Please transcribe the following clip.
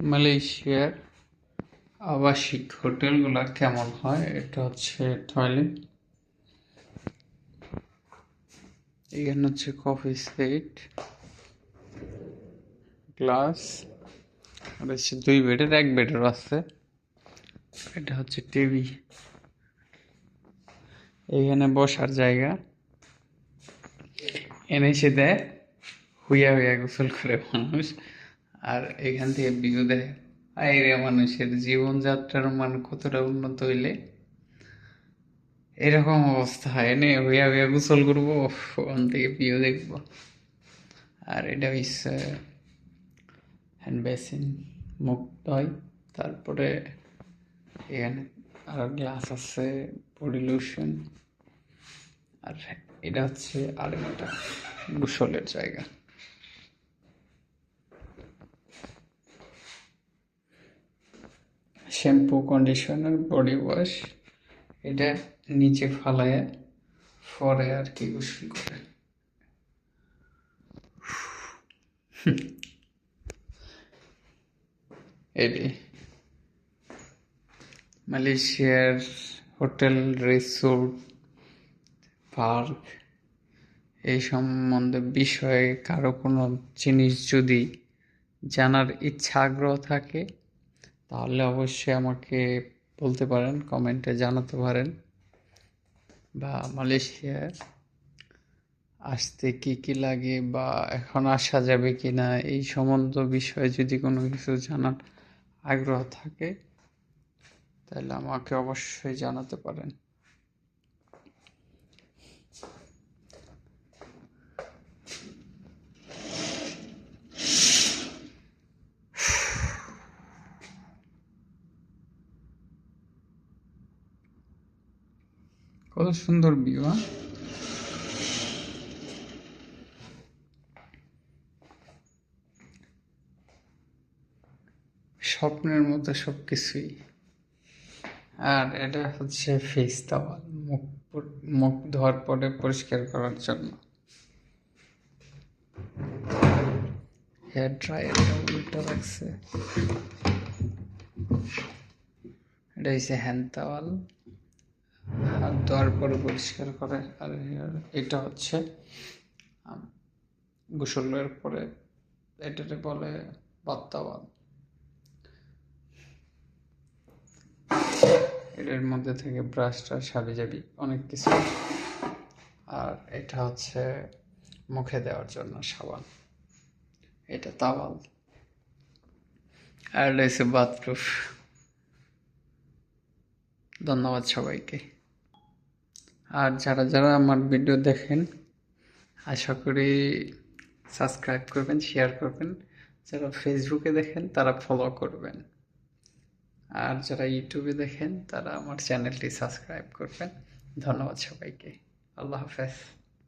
মালয়েশিয়ার আবাসিক হোটেলগুলা কেমন হয়? এটা হচ্ছে টয়লেট। এখানে হচ্ছে কফি সেট, গ্লাস, আর হচ্ছে দুই বেডের, এক বেডের আছে। এটা হচ্ছে টিভি এইখানে বসার জায়গা। এনেছে দেয়, হুইয়া হুইয়া গোসল করে মানুষ। আর এখান থেকে ভিউ দেয় আইরে মানুষের জীবনযাত্রার মান কতটা উন্নত হইলে এরকম অবস্থা হয়। এনে হইয়া হইয়া গোসল করব ওখান থেকে ভিউ দেখব। আর এটা হচ্ছে হ্যান্ড বেসিন মুক্ত হয় তারপরে এখানে আর গ্লাস আছে বডি লোশন আর এটা হচ্ছে আরেকটা গোসলের জায়গা। শ্যাম্পু, কন্ডিশনার, বডি ওয়াশ, এটা নিচে ফালায়, পরে আর কি গোসল করে। এটি মালয়েশিয়ার হোটেল, রিসোর্ট, পার্ক, এই সম্বন্ধে বিষয়ে কারও কোনো জিনিস যদি জানার ইচ্ছা, আগ্রহ থাকে তাহলে অবশ্যই আমাকে বলতে পারেন, কমেন্টে জানাতে পারেন বা মালয়েশিয়ায় আসতে কি কি লাগে বা এখন আসা যাবে কি না, এই সম্বন্ধ বিষয়ে যদি কোনো কিছু জানার আগ্রহ থাকে তাহলে আমাকে অবশ্যই জানাতে পারেন। কত সুন্দর ভিউ হ্যাঁ স্বপ্নের মতো সব কিছুই আর এটা হচ্ছে ফেস টাওয়াল মুখ মুখ ধোয়ার পরে পরিষ্কার করার জন্য। হেয়ার ড্রায়ারটা উল্টো রাখছে। এটা হচ্ছে হ্যান্ড টাওয়াল হাত ধোয়ার পরে পরিষ্কার করে আর এটা হচ্ছে গোসলের পরে এটাকে বলে বাত্তাওয়াল এটার মধ্যে থেকে ব্রাশ টাশ হাবি যাবি, অনেক কিছু। আর এটা হচ্ছে মুখে দেওয়ার জন্য সাবান। এটা তাওয়াল। আর এটা হচ্ছে বাথপ্রুফ ধন্যবাদ সবাইকে। আর যারা যারা আমার ভিডিও দেখেন, আশা করি সাবস্ক্রাইব করবেন শেয়ার করবেন। যারা ফেসবুকে দেখেন, তারা ফলো করবেন। আর যারা ইউটিউবে দেখেন, তারা আমার চ্যানেলটি সাবস্ক্রাইব করবেন। ধন্যবাদ সবাইকে। আল্লাহ হাফেজ।